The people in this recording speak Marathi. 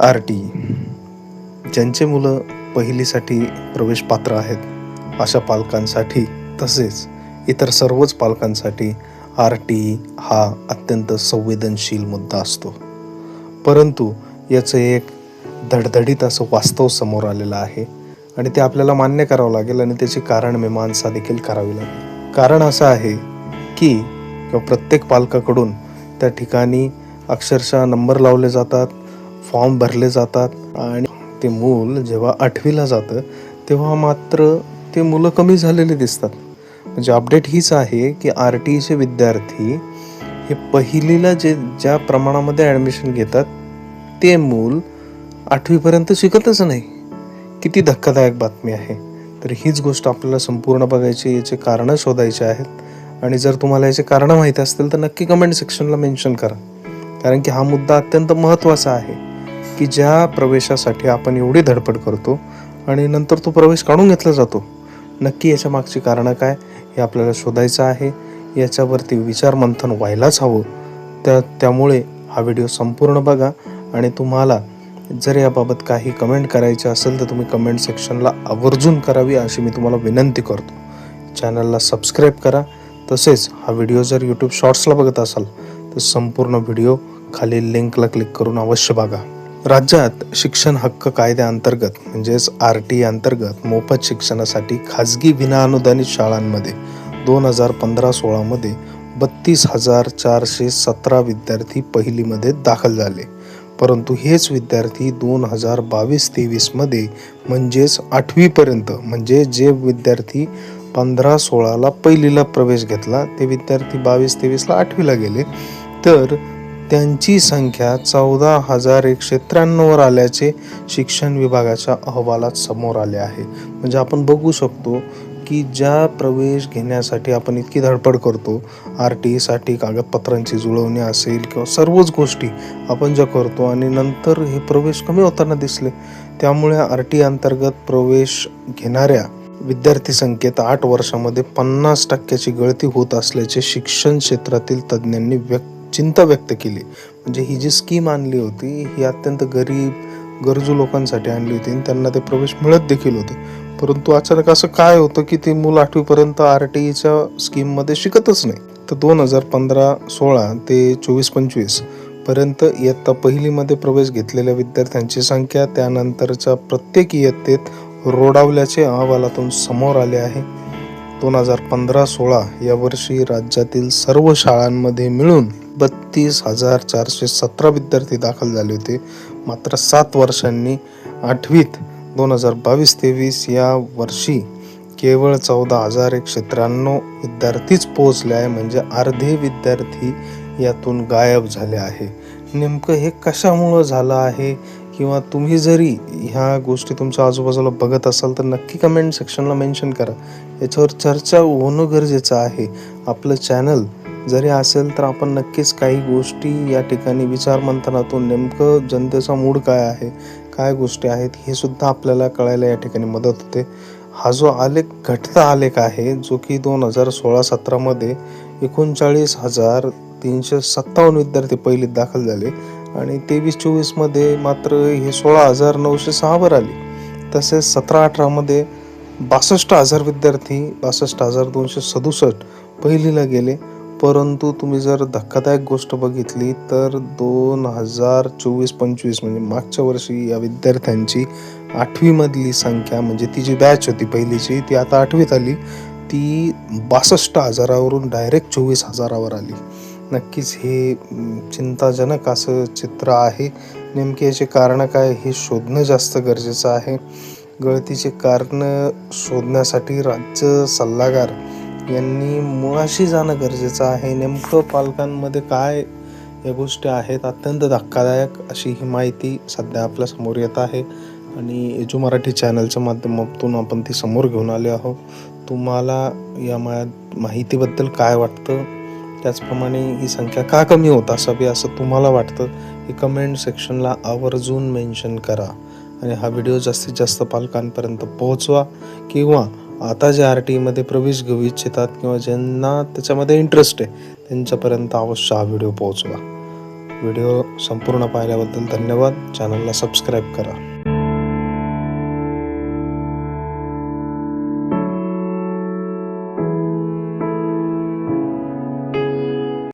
R T. ज्यांचे मुलं पहिलीसाठी प्रवेश पात्र आहेत अशा पालकांसाठी तसेच इतर सर्वच पालकांसाठी आर टी हा अत्यंत संवेदनशील मुद्दा असतो. परंतु याचं एक धडधडीत असं वास्तव समोर आलेलं आहे आणि ते आपल्याला मान्य करावं लागेल आणि त्याची कारण मीमांसा देखील करावी लागेल. कारण असं आहे की किंवा प्रत्येक पालकाकडून त्या ठिकाणी अक्षरशः नंबर लावले जातात फॉर्म भरले जातात आणि ते मूल जेव्हा आठवीला जातं तेव्हा मात्र ते मुलं कमी झालेले दिसतात. म्हणजे अपडेट हीच आहे की आर टी ईचे विद्यार्थी हे पहिलीला जे ज्या प्रमाणामध्ये ॲडमिशन घेतात ते मूल आठवीपर्यंत शिकतच नाही. किती धक्कादायक बातमी आहे. तर हीच गोष्ट आपल्याला संपूर्ण बघायची याचे कारणं शोधायचे आहेत. आणि जर तुम्हाला याचे कारणं माहीत असतील तर नक्की कमेंट सेक्शनला मेन्शन करा. कारण की हा मुद्दा अत्यंत महत्त्वाचा आहे. की ज्या प्रवेशासाठी आपण एवढी धडपड करतो आणि नंतर तो प्रवेश काढून घेतला जातो नक्की याच्या मागची कारणं काय हे आपल्याला शोधायचं आहे. याच्यावरती विचार मंथन व्हायलाच हवं. त्या त्यामुळे हा व्हिडिओ संपूर्ण बघा आणि तुम्हाला जर याबाबत काही कमेंट करायचे असेल तर तुम्ही कमेंट सेक्शनला आवर्जून करावी अशी मी तुम्हाला विनंती करतो. चॅनलला सबस्क्राईब करा. तसेच हा व्हिडिओ जर यूट्यूब शॉर्ट्सला बघत असाल तर संपूर्ण व्हिडिओ खाली लिंकला क्लिक करून अवश्य बघा. राज्यात शिक्षण हक्क कायद्याअंतर्गत म्हणजेच आर टी अंतर्गत मोफत शिक्षणासाठी खाजगी विनाअनुदानित शाळांमध्ये दोन हजार पंधरा सोळामध्ये बत्तीस हजार चारशे सतरा विद्यार्थी पहिलीमध्ये दाखल झाले. परंतु हेच विद्यार्थी दोन हजार बावीस तेवीसमध्ये म्हणजेच आठवीपर्यंत म्हणजे जे विद्यार्थी पंधरा सोळाला पहिलीला प्रवेश घेतला ते विद्यार्थी बावीस तेवीसला आठवीला गेले. तर त्यांची संख्या चौदा हजार एकशे त्र्याण्णववर आल्याचे शिक्षण विभागाच्या अहवालात समोर आले आहे. म्हणजे आपण बघू शकतो की ज्या प्रवेश घेण्यासाठी आपण इतकी धडपड करतो आर टी ईसाठी कागदपत्रांची जुळवणी असेल किंवा सर्वच गोष्टी आपण ज्या करतो आणि नंतर हे प्रवेश कमी होताना दिसले त्यामुळे आर टी अंतर्गत प्रवेश घेणाऱ्या विद्यार्थी संख्येत आठ वर्षामध्ये पन्नास टक्क्याची गळती होत असल्याचे शिक्षण क्षेत्रातील तज्ज्ञांनी व्यक्त चिंता व्यक्त केली. म्हणजे ही जी स्कीम आणली होती ही अत्यंत गरीब गरजू लोकांसाठी आणली होती आणि त्यांना ते प्रवेश मिळत देखील होते. परंतु अचानक असं काय होतं की ते मूल आठवीपर्यंत आर टी ईच्या स्कीममध्ये शिकतच नाही. तर दोन हजार पंधरा सोळा ते चोवीस पंचवीसपर्यंत इयत्ता पहिलीमध्ये प्रवेश घेतलेल्या विद्यार्थ्यांची संख्या त्यानंतरच्या प्रत्येक इयत्तेत रोडावल्याचे अहवालातून समोर आले आहे. दोन हजार पंधरा सोळा या वर्षी राज्यातील सर्व शाळांमध्ये मिळून बत्तीस हजार चारशे सतरा विद्यार्थी दाखल झाले होते. मात्र सात वर्षांनी आठवीत दोन हजार बावीस तेवीस या वर्षी केवळ चौदा हजार एकशे त्र्याण्णव विद्यार्थीच पोहोचले आहे. म्हणजे अर्धे विद्यार्थी यातून गायब झाले आहे. नेमकं हे कशामुळं झालं आहे? किंवा तुम्ही जरी ह्या गोष्टी तुमच्या आजूबाजूला बघत असाल तर नक्की कमेंट सेक्शनला मेन्शन करा. याच्यावर चर्चा होणं गरजेचं आहे. आपलं चॅनल जरी असेल तर आपण नक्कीच काही गोष्टी या ठिकाणी विचार मंथनातून नेमकं जनतेचा मूड काय आहे काय गोष्टी आहेत हे सुद्धा आपल्याला कळायला या ठिकाणी मदत होते. हा जो आलेख घटता आलेख आहे जो की दोन हजार सोळा सतरामध्ये एकोणचाळीस हजार तीनशे सत्तावन्न विद्यार्थी पहिलीत दाखल झाले. आणि तेवीस चोवीसमध्ये मात्र हे सोळा हजार नऊशे सहावर आले. तसेच सतरा अठरामध्ये बासष्ट हजार विद्यार्थी बासष्ट हजार दोनशे सदुसष्ट पहिलीला गेले. परंतु तुम्ही जर धक्कादायक गोष्ट बघितली तर दोन हजार चोवीस पंचवीस म्हणजे मागच्या वर्षी या विद्यार्थ्यांची आठवीमधली संख्या म्हणजे ती जी बॅच होती पहिलीची ती आता आठवीत आली. ती बासष्ट हजारावरून डायरेक्ट चोवीस हजारावर आली. नक्कीच हे चिंताजनक असं चित्र आहे. नेमके याचे कारणं काय हे शोधणं जास्त गरजेचं आहे. गळतीचे कारण शोधण्यासाठी राज्य सल्लागार यांनी मुळाशी जाणं गरजेचं आहे. नेमकं पालकांमध्ये काय या गोष्टी आहेत अत्यंत धक्कादायक अशी ही माहिती सध्या आपल्यासमोर येत आहे. आणि एजू मराठी चॅनलच्या माध्यमातून आपण ती समोर घेऊन आले आहोत. तुम्हाला या मा माहितीबद्दल काय वाटतं? त्याचप्रमाणे ही संख्या का कमी होत असावी असं तुम्हाला वाटतं हे कमेंट सेक्शनला आवर्जून मेन्शन करा. आणि हा व्हिडिओ जास्तीत जास्त पालकांपर्यंत पोहोचवा किंवा आता जे आर टी मध्ये प्रवेश घेऊ इच्छितात किंवा ज्यांना त्याच्यामध्ये इंटरेस्ट आहे त्यांच्यापर्यंत अवश्य हा व्हिडिओ पोहोचवा. व्हिडिओ संपूर्ण पाहिल्याबद्दल धन्यवाद. चॅनलला सबस्क्राईब करा.